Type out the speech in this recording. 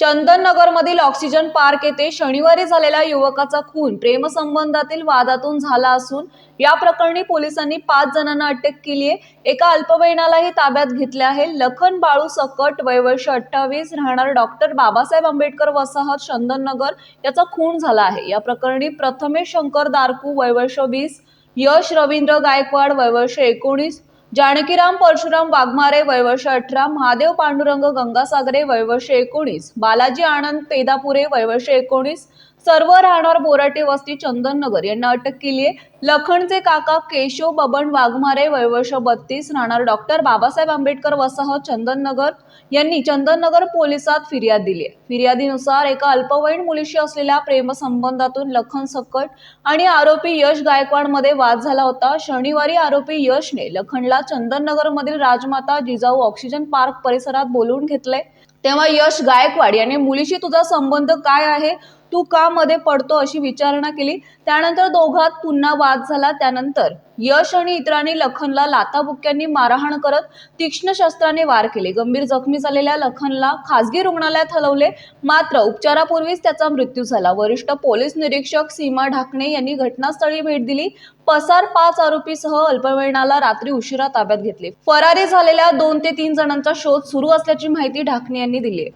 चंदननगर मधील oxygen park येथे शनिवारी झालेल्या युवकाचा खून प्रेमसंबंधातील वादातून झाला असून या प्रकरणी पोलिसांनी पाच जणांना अटक केली आहे. एका अल्पवयीनालाही ताब्यात घेतले आहे. लखन बाळू सकट वयवर्ष अठ्ठावीस राहणार डॉक्टर बाबासाहेब आंबेडकर वसाहत चंदननगर याचा खून झाला आहे. या प्रकरणी प्रथमेश शंकर दारकू वयवर्ष वीस यश रवींद्र गायकवाड वयवर्ष एकोणीस जानकीराम परशुराम वाघमारे वयवर्ष अठरा महादेव पांडुरंग गंगासागरे वयवर्ष एकोणीस बालाजी आनंद पेदापुरे वयवर्ष एकोणीस सर्व राहणार बोराटे वस्ती चंदननगर. यांना अटक केली आहे लखनचे काका केशव बबन वाघमारे वयवर्ष बत्तीस राहणार डॉक्टर बाबासाहेब आंबेडकर वसाहत चंदननगर यांनी चंदननगर पोलिसात फिर्याद दिली आहे फिर्यादीनुसार एका अल्पवयीन मुलीशी असलेल्या प्रेमसंबंधातून लखन सकट आणि आरोपी यश गायकवाडमध्ये वाद झाला होता. शनिवारी आरोपी यशने लखनला चंदननगरमधील राजमाता जिजाऊ ऑक्सिजन पार्क परिसरात बोलवून घेतले तेव्हा यश गायकवाड याने मुलीशी तुझा संबंध काय आहे? तू का मध्ये पडतो अशी विचारणा केली? त्यानंतर दोघात पुन्हा वाद झाला. त्यानंतर यश आणि इतरांनी लखनला लाथाबुक्क्यांनी मारहाण करत तीक्ष्ण शस्त्राने वार केले. गंभीर जखमी झालेल्या लखनला खासगी रुग्णालयात हलवले. मात्र उपचारापूर्वीच त्याचा मृत्यू झाला. वरिष्ठ पोलीस निरीक्षक सीमा ढाकणे यांनी घटनास्थळी भेट दिली. पसार पाच आरोपीसह अल्पवयीनाला रात्री उशिरा ताब्यात घेतले. फरारी झालेल्या दोन ते तीन जणांचा शोध सुरू असल्याची माहिती ढाकणे यांनी दिली आहे.